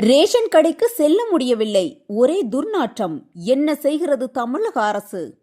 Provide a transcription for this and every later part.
Ration கடைக்கு செல்ல முடியவில்லை. ஒரே துர்நாற்றம். என்ன செய்கிறது தமிழக அரசு?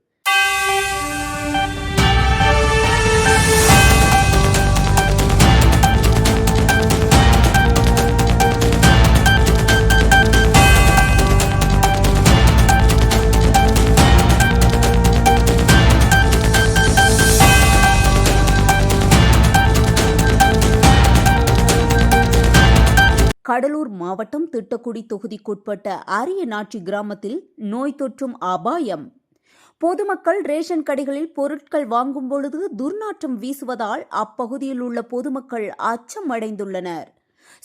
கடலூர் மாவட்டம் திட்டக்குடி தொகுதிக்குட்பட்ட அரியநாச்சி கிராமத்தில் நோய் தொற்றும் அபாயம். பொதுமக்கள் ரேஷன் கடைகளில் பொருட்கள் வாங்கும் பொழுது துர்நாற்றம் வீசுவதால் அப்பகுதியில் உள்ள பொதுமக்கள் அச்சம் அடைந்துள்ளனர்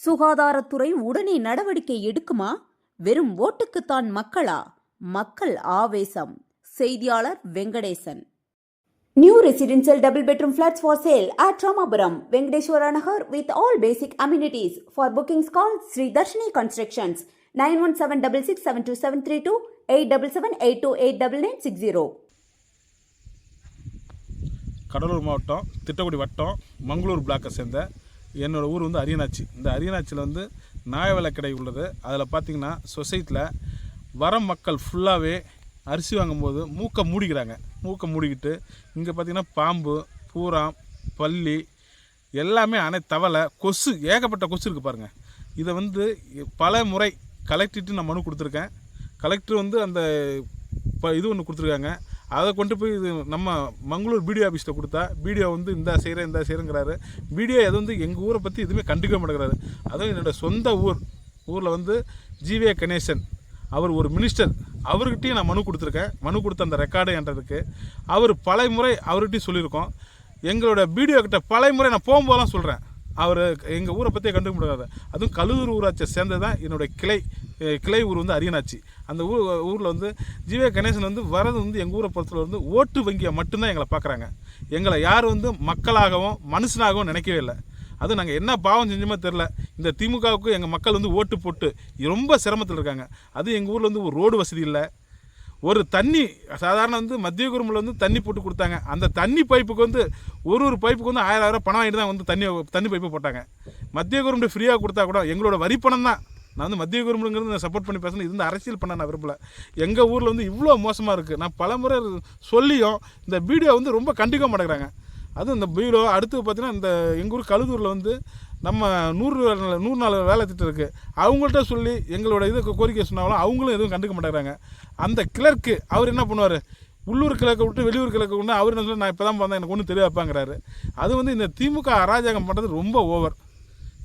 சுகாதாரத்துறை உடனே நடவடிக்கை எடுக்குமா? வெறும் ஓட்டுக்குத்தான் மக்களா? மக்கள் ஆவேசம். செய்தியாளர் Venkatesan. New residential double bedroom flats for sale at Ramapuram, Venkateshwara Nagar with all basic amenities. For bookings call Sri Darshini Constructions 917667272 877828990. Cuddalore மாவட்டம் திட்டக்குடி வட்டம் மங்களூர் பிளாக்கை சேர்ந்த என்னோட ஊர் வந்து அரியநாச்சி இந்த அரியநாச்சியில் வந்து நியாய கடை உள்ளது அதில் பார்த்தீங்கன்னா சொசைட்டியில் வர மக்கள் ஃபுல்லாகவே அரிசி வாங்கும்போது மூக்கை மூடிக்கிறாங்க. மூக்கை மூடிக்கிட்டு இங்கே பார்த்தீங்கன்னா பாம்பு பூரம் பல்லி எல்லாமே அனை தவளை கொசு ஏகப்பட்ட கொசு இருக்குது பாருங்கள் இதை வந்து பல முறை கலெக்டர்கிட்ட நான் மனு கொடுத்துருக்கேன். கலெக்டர் வந்து அந்த இப்போ இது ஒன்று கொடுத்துருக்காங்க. அதை கொண்டு போய் இது நம்ம மங்களூர் பிடிஓ ஆஃபீஸில் கொடுத்தா பிடிஓ வந்து இந்த செய்கிறேன் இந்த செய்கிறேங்கிறாரு பிடிஓ எது வந்து எங்கள் ஊரை பற்றி எதுவுமே கண்டுக்க மாட்டேங்கிறாரு. அதுவும் என்னோடய சொந்த ஊர். ஊரில் வந்து ஜிவே கணேசன் அவர் ஒரு மினிஸ்டர் அவர்கிட்டயும் நான் மனு கொடுத்துருக்கேன். மனு கொடுத்த அந்த ரெக்கார்டு என்றதுக்கு அவர் பல முறை அவர்கிட்டயும் சொல்லியிருக்கோம். எங்களோட பிடிஓ கிட்ட பல முறை நான் போகும்போதெல்லாம் சொல்கிறேன் அவர் எங்கள் ஊரை பற்றியே கண்டுக்க முடியாது அதுவும் கழுதூர் ஊராட்சியை சேர்ந்தது தான் என்னுடைய கிளை கிளை ஊர் வந்து அரியனாச்சி அந்த ஊர் ஊரில் வந்து ஜிவே கணேசன் வந்து வரது வந்து எங்கள் ஊரை பொறுத்தவரை வந்து ஓட்டு வங்கியை மட்டும்தான் எங்களை பார்க்குறாங்க. எங்களை யார் வந்து மக்களாகவும் மனுஷனாகவும் நினைக்கவே இல்லை. அது நாங்கள் என்ன பாவம் செஞ்சோமோ தெரில இந்த திமுகவுக்கு எங்கள் மக்கள் வந்து ஓட்டு போட்டு ரொம்ப சிரமத்தில் இருக்காங்க. அது எங்கள் ஊரில் வந்து ஒரு ரோடு வசதி இல்லை. ஒரு தண்ணி சாதாரண வந்து மத்திய குருமில் வந்து தண்ணி போட்டு கொடுத்தாங்க. அந்த தண்ணி பைப்புக்கு வந்து ஒரு ஒரு பைப்புக்கு வந்து ஆயிரம் ஆயிரம் பணம் வாங்கிட்டு தான் வந்து தண்ணி தண்ணி பைப்பு போட்டாங்க. மத்திய குருமில் ஃப்ரீயாக கொடுத்தா கூட எங்களோட வரி பணம் தான். நான் வந்து மத்திய குருமுங்கிறது நான் சப்போர்ட் பண்ணி பேசணும். இது வந்து அரசியல் பண்ண நான் விரும்பல. எங்கள் ஊரில் வந்து இவ்வளோ மோசமாக இருக்குது நான் பலமுறை சொல்லியும் இந்த வீடியோ வந்து ரொம்ப கண்டிக்க மாட்டேங்கிறாங்க. அதுவும் இந்த பீரோ அடுத்து பார்த்தீங்கன்னா இந்த எங்கள் ஊர் கழுதூரில் வந்து நம்ம நூறு நூறு நாள் வேலை திட்டம் இருக்குது அவங்கள்ட்ட சொல்லி எங்களோட இது கோரிக்கை சொன்னாலும் அவங்களும் எதுவும் கண்டுக்க மாட்டேங்கிறாங்க. அந்த கிளர்க்கு அவர் என்ன பண்ணுவார்? உள்ளூர் கிழக்கை விட்டு வெளியூர் கிழக்கு விட்டு அவர் என்ன சொல்லி நான் இப்போ தான் வந்தேன் எனக்கு ஒன்றும் தெரிய வைப்பாங்கிறாரு. அது வந்து இந்த திமுக அராஜகம் பண்ணுறது ரொம்ப ஓவர்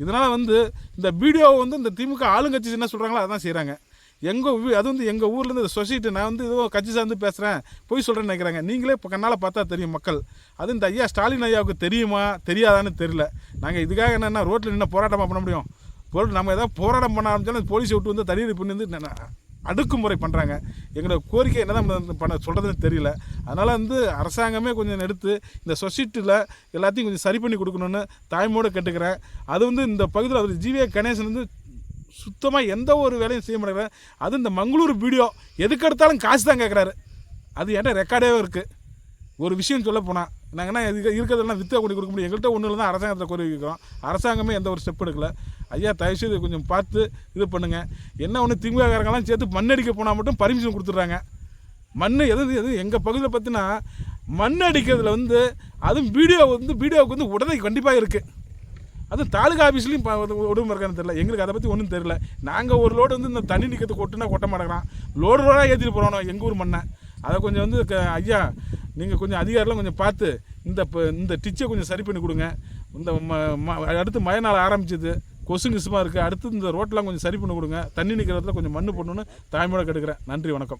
இதனால் வந்து இந்த வீடியோவை வந்து இந்த திமுக ஆளுங்கட்சி என்ன சொல்கிறாங்களோ அதான் செய்கிறாங்க எங்கள் வீ அது வந்து எங்கள் ஊர்லேருந்து இந்த சொசைட்டி நான் வந்து ஏதோ கட்சி சார்ந்து பேசுகிறேன் போய் சொல்கிறேன்னு நினைக்கிறாங்க. நீங்களே இப்போ கண்ணால் பார்த்தா தெரியும் மக்கள். அது இந்த ஐயா ஸ்டாலின் ஐயாவுக்கு தெரியுமா தெரியாதான்னு தெரியல. நாங்கள் இதுக்காக என்னென்னா ரோட்டில் நின்று போராட்டமாக பண்ண முடியும். பொருள் நம்ம ஏதாவது போராட்டம் பண்ண ஆரம்பிச்சாலும் போலீஸ் விட்டு வந்து தடியடி பண்ணி வந்து அடுக்குமுறை பண்ணுறாங்க எங்களோட கோரிக்கை என்ன தான் பண்ண சொல்கிறதுன்னு தெரியல. அதனால் வந்து அரசாங்கமே கொஞ்சம் எடுத்து இந்த சொசைட்டியில் எல்லாத்தையும் கொஞ்சம் சரி பண்ணி கொடுக்கணுன்னு தாய்மோடு கேட்டுக்கிறேன். அது வந்து இந்த பகுதியில் அவர் ஜிவே கணேசன் வந்து சுத்தமாக எந்த ஒரு வேலையும் செய்ய முடியல. அது இந்த மங்களூர் வீடியோ எதுக்கு எடுத்தாலும் காசு தான் கேட்குறாரு அது என்கிட்ட ரெக்கார்டே இருக்குது ஒரு விஷயம் சொல்ல போனால் நாங்கள் என்ன இது இருக்கிறதெல்லாம் வித்தை கொண்டு கொடுக்க முடியும். எங்கள்கிட்ட ஒன்றும் தான் அரசாங்கத்தில் கோரி வைக்கிறோம். அரசாங்கமே எந்த ஒரு ஸ்டெப் எடுக்கல. ஐயா தயவுசெய்து கொஞ்சம் பார்த்து இது பண்ணுங்கள் என்ன ஒன்று திமுககாரங்கெல்லாம் சேர்த்து மண்ணடிக்க போனால் மட்டும் பர்மிஷன் கொடுத்துட்றாங்க. மண் எது எது எங்கள் பகுதியில் பார்த்தீங்கன்னா மண் அடிக்கிறதுல வந்து அதுவும் வீடியோ வந்து வீடியோவுக்கு வந்து உடனே கண்டிப்பாக இருக்குது அதுவும் தாலுகா ஆஃபீஸ்லையும் உடம்பு இருக்கான்னு தெரியல. எங்களுக்கு அதை பற்றி ஒன்றும் தெரியல. நாங்கள் ஒரு லோடு வந்து இந்த தண்ணி நிற்கிறது கொட்டுனா கொட்ட மாட்டேங்கிறான். லோடு லோடாக ஏற்றிட்டு போகிறோம் எங்கள் ஊர் மண்ணை. அதை கொஞ்சம் வந்து க- ஐயா நீங்கள் கொஞ்சம் அதிகாரிலாம் கொஞ்சம் பார்த்து இந்த இந்த டிச்சை கொஞ்சம் சரி பண்ணி கொடுங்க. இந்த ம ம- அடுத்து மழை நாள் ஆரம்பிச்சது. கொசு கிசுமாக இருக்குது அடுத்து இந்த ரோட்டெலாம் கொஞ்சம் சரி பண்ணி கொடுங்க. தண்ணி நிற்கிற இடத்துல கொஞ்சம் மண்ணு போடணுன்னு தாய்மொழி கெடுக்கிறேன் நன்றி வணக்கம்.